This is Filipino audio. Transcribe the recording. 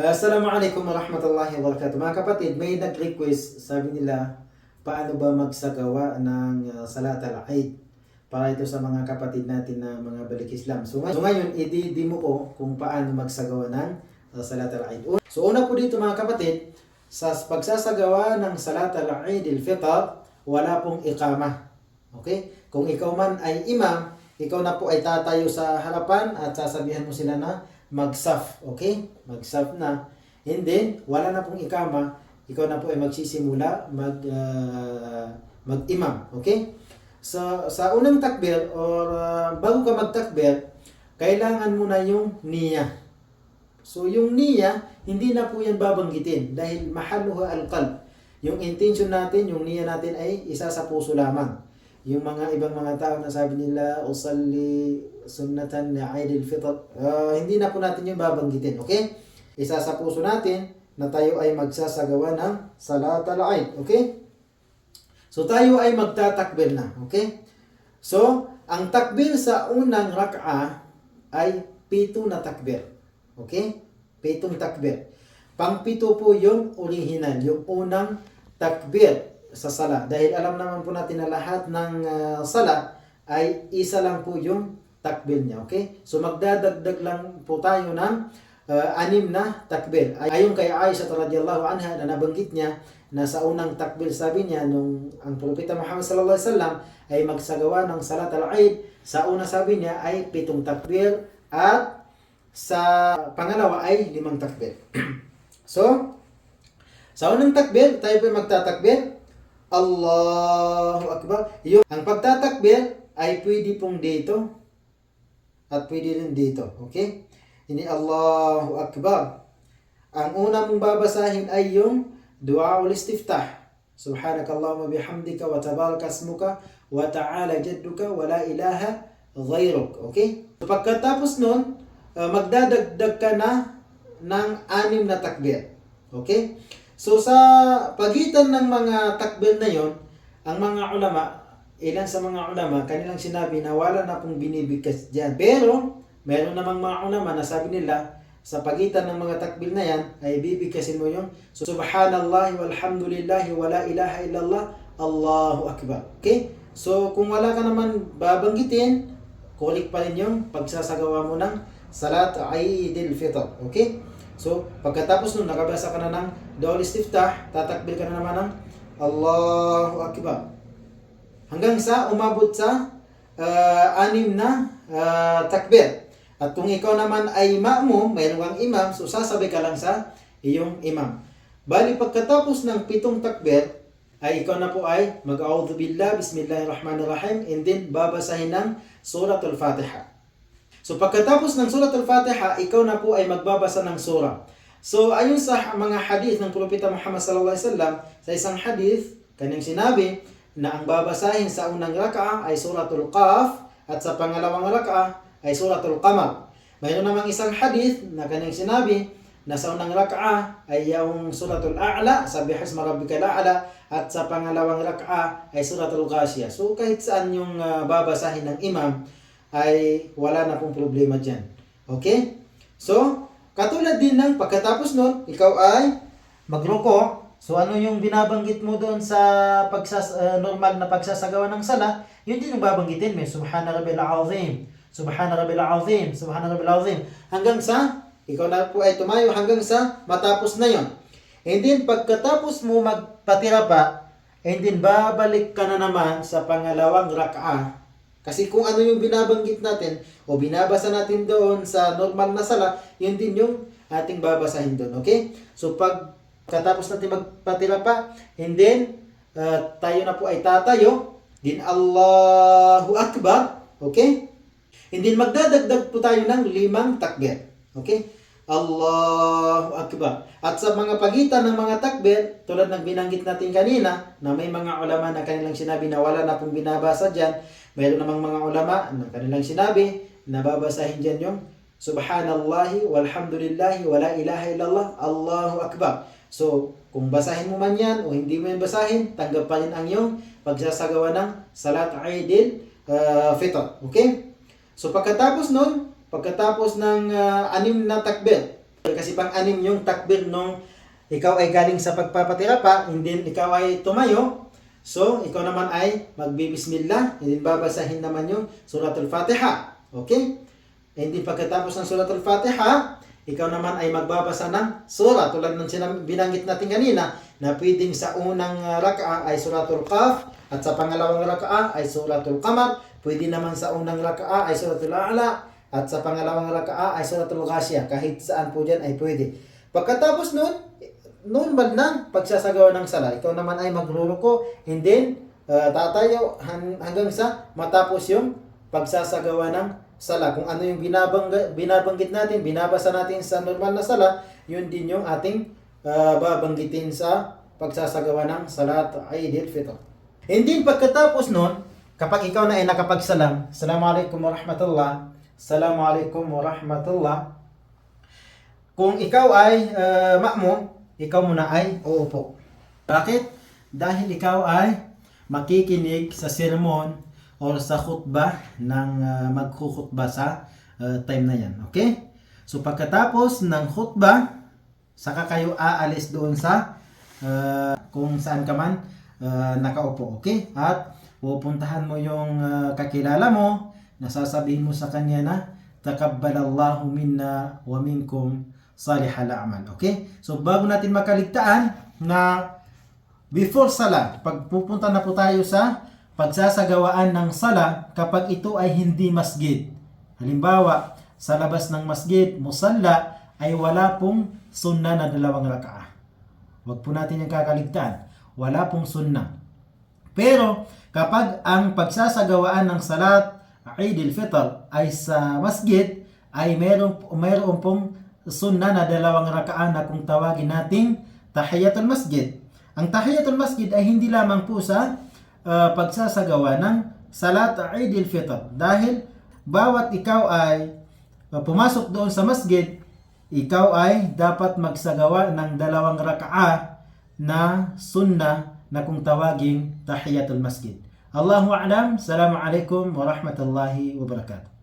Assalamualaikum warahmatullahi wabarakatuh. Mga kapatid, may nag-request, sabi nila, paano ba magsagawa ng uh, Salat al-Eid para ito sa mga kapatid natin na mga balik Islam. So, ngay- so ngayon, i-demo ko kung paano magsagawa ng uh, Salat al-Eid. Un- So una po dito mga kapatid, sa pagsasagawa ng Salat al-Eid al-Fitr, wala pong ikama. Okay? Kung ikaw man ay imam, ikaw na po ay tatayo sa harapan at sasabihan mo sila na magsaf. Okay? Magsaf na. And then, wala na pong ikama, ikaw na po ay magsisimula mag ah, mag-imam. Okay? Sa sa unang takbir or ah, bago ka magtakbir, kailangan mo na yung niya. So yung niya, hindi na po yan babanggitin dahil mahaluha al-qalb. Yung intention natin, yung niya natin ay isa sa puso lamang. Yung mga ibang mga tao na sabi nila, usalli sunnatan na Eid al-Fitr, ah, hindi na po natin yung babanggitin, okay? Isa sa puso natin na tayo ay magsasagawa ng Salat al-Eid, okay? So tayo ay magtatakbir na, okay? So, ang takbir sa unang rak'a ay pito na takbir. Okay? Pitong takbir. Pangpito po yung original, yung unang takbir sa sala. Dahil alam naman po natin na lahat ng ah, sala ay isa lang po yung takbir niya. Okay? So magdadagdag lang po tayo ng ah, anim na takbir. Ay- Ayon kay Aisha radhiyallahu anha na nabanggit niya na sa unang takbir sabi niya nung ang propeta Muhammad sallallahu alaihi wasallam ay magsagawa ng salat al-Eid sa una sabi niya ay pitong takbir at sa pangalawa ay limang takbir. so, sa unang takbir, tayo po magtatakbir. Allahu Akbar. Yung, ang pagtatakbir ay pwede pong dito at pwede rin dito. Okay? Ini Allahu Akbar. Ang una mong babasahin ay yung dua ul istiftah. Subhanakallahumma bihamdika wa tabaraka asmuka wa ta'ala jadduka wa la ilaha ghayruk. Okay? So, pagkatapos nun, uh, magdadagdag ka na ng anim na takbir. Okay? So sa pagitan ng mga takbir na yon, ang mga ulama, ilan sa mga ulama, kanilang sinabi na wala na pong binibigkas dyan. Pero, meron namang mga ulama na sabi nila, sa pagitan ng mga takbir na yan, ay bibigkasin mo yung Subhanallah walhamdulillah wala ilaha illallah Allahu Akbar. Okay? So, kung wala ka naman babanggitin, kulik pa rin yung pagsasagawa mo ng Salat Eid al-Fitr. Okay? So, pagkatapos nun, nakabasa ka na ng Dawal Istiftah, tatakbir ka na naman ng Allahu Akbar. Hanggang sa umabot sa ah, anim na ah, takbir. At kung ikaw naman ay ma'mum, mayroon kang imam, so sasabay ka lang sa iyong imam. Bali, pagkatapos ng pitong takbir, ay ikaw na po ay mag-a'udhu billah, bismillahirrahmanirrahim, and then babasahin ng suratul Fatiha. So pagkatapos ng surat al-Fatiha, ikaw na po ay magbabasa ng surah. So ayon sa mga hadith ng Propeta Muhammad sallallahu alaihi wasallam, sa isang hadith, kanyang sinabi na ang babasahin sa unang rak'a ay suratul Qaf at sa pangalawang rak'a ay suratul Qamar. Mayroon namang isang hadith na kanyang sinabi na sa unang rak'a ay yung suratul A'la, sabi hasma rabbikal a'la at sa pangalawang rak'a ay suratul Ghashiyah. So kahit saan yung ah, babasahin ng imam ay wala na pong problema dyan. Okay? So, katulad din ng pagkatapos nun, ikaw ay magruko. So, ano yung binabanggit mo doon sa pagsas, uh, normal na pagsasagawa ng sala, yun din yung babanggitin mo. Subhana Rabbil Azim. Subhana Rabbil Azim. Subhana Rabbil Azim. Hanggang sa, ikaw na po ay tumayo hanggang sa matapos na yon. And then, pagkatapos mo magpatira pa, and then babalik ka na naman sa pangalawang rak'a kasi kung ano yung binabanggit natin o binabasa natin doon sa normal na sala, yun din yung ating babasahin doon. Okay? So pag katapos natin magpatira pa, and then uh, tayo na po ay tatayo, din Allahu Akbar. Okay? And then magdadagdag po tayo ng limang takbir. Okay? Allahu Akbar. At sa mga pagitan ng mga takbir, tulad ng binanggit natin kanina, na may mga ulama na kanilang sinabi na wala na pong binabasa dyan, mayroon namang mga ulama na kanilang sinabi na babasahin dyan yung Subhanallahi walhamdulillahi wala ilaha illallah Allahu Akbar. So, kung basahin mo man yan o hindi mo yan basahin, tanggap pa rin ang iyong pagsasagawa ng Salat Eidil uh, Fitr. Okay? So, pagkatapos nun, pagkatapos ng ah, anim na takbir, Kasi pang-anim yung takbir nung ikaw ay galing sa pagpapatira pa, hindi ikaw ay tumayo. So, ikaw naman ay magbibismillah, hindi babasahin naman yung suratul Fatiha. Okay? Hindi pagkatapos ng suratul Fatiha, ikaw naman ay magbabasa ng sura tulad ng sinam- binanggit natin kanina na pwedeng sa unang uh, raka'a ay suratul Qaf at sa pangalawang raka'a ay suratul Qamar. Pwede naman sa unang raka'a ay suratul A'la at sa pangalawang raka'a ay suratul Ghashiyah. Kahit saan po dyan ay pwede. Pagkatapos nun, normal na pagsasagawa ng sala. Ikaw naman ay magruruko and then uh, tatayo han- hanggang sa matapos yung pagsasagawa ng sala. Kung ano yung binabang, binabanggit natin, binabasa natin sa normal na sala, yun din yung ating uh, babanggitin sa pagsasagawa ng salat Eid al-Fitr. And then pagkatapos nun, kapag ikaw na ay nakapagsalam, Assalamualaikum warahmatullah, Assalamualaikum warahmatullah, kung ikaw ay uh, ma'mum, ikaw muna ay uupo. Bakit? Dahil ikaw ay makikinig sa sermon or sa khutbah ng uh, magkukhutbah sa uh, time na yan. Okay? So pagkatapos ng khutbah, saka kayo aalis doon sa uh, kung saan ka man uh, nakaupo. Okay? At pupuntahan mo yung uh, kakilala mo, nasasabihin mo sa kanya na takabbalallahu minna wa minkum salihal a'mal. Okay? So bago natin makaligtaan na before sala, pag pupunta na po tayo sa pagsasagawaan ng sala kapag ito ay hindi masjid. Halimbawa, sa labas ng masjid, musalla, ay wala pong sunna na dalawang rakaah. Huwag po natin yung kakaligtaan. Wala pong sunna. Pero kapag ang pagsasagawaan ng salat Eid al-Fitr ay sa masjid, ay meron, meron pong sunna na dalawang rakaan na kung tawagin nating tahiyatul masjid. Ang tahiyatul masjid ay hindi lamang po sa uh, pagsasagawa ng salat Eid al-Fitr dahil bawat ikaw ay uh, pumasok doon sa masjid, ikaw ay dapat magsagawa ng dalawang rakaa na sunna na kung tawaging tahiyatul masjid. Allahu a'lam. Assalamu alaikum warahmatullahi wabarakatuh.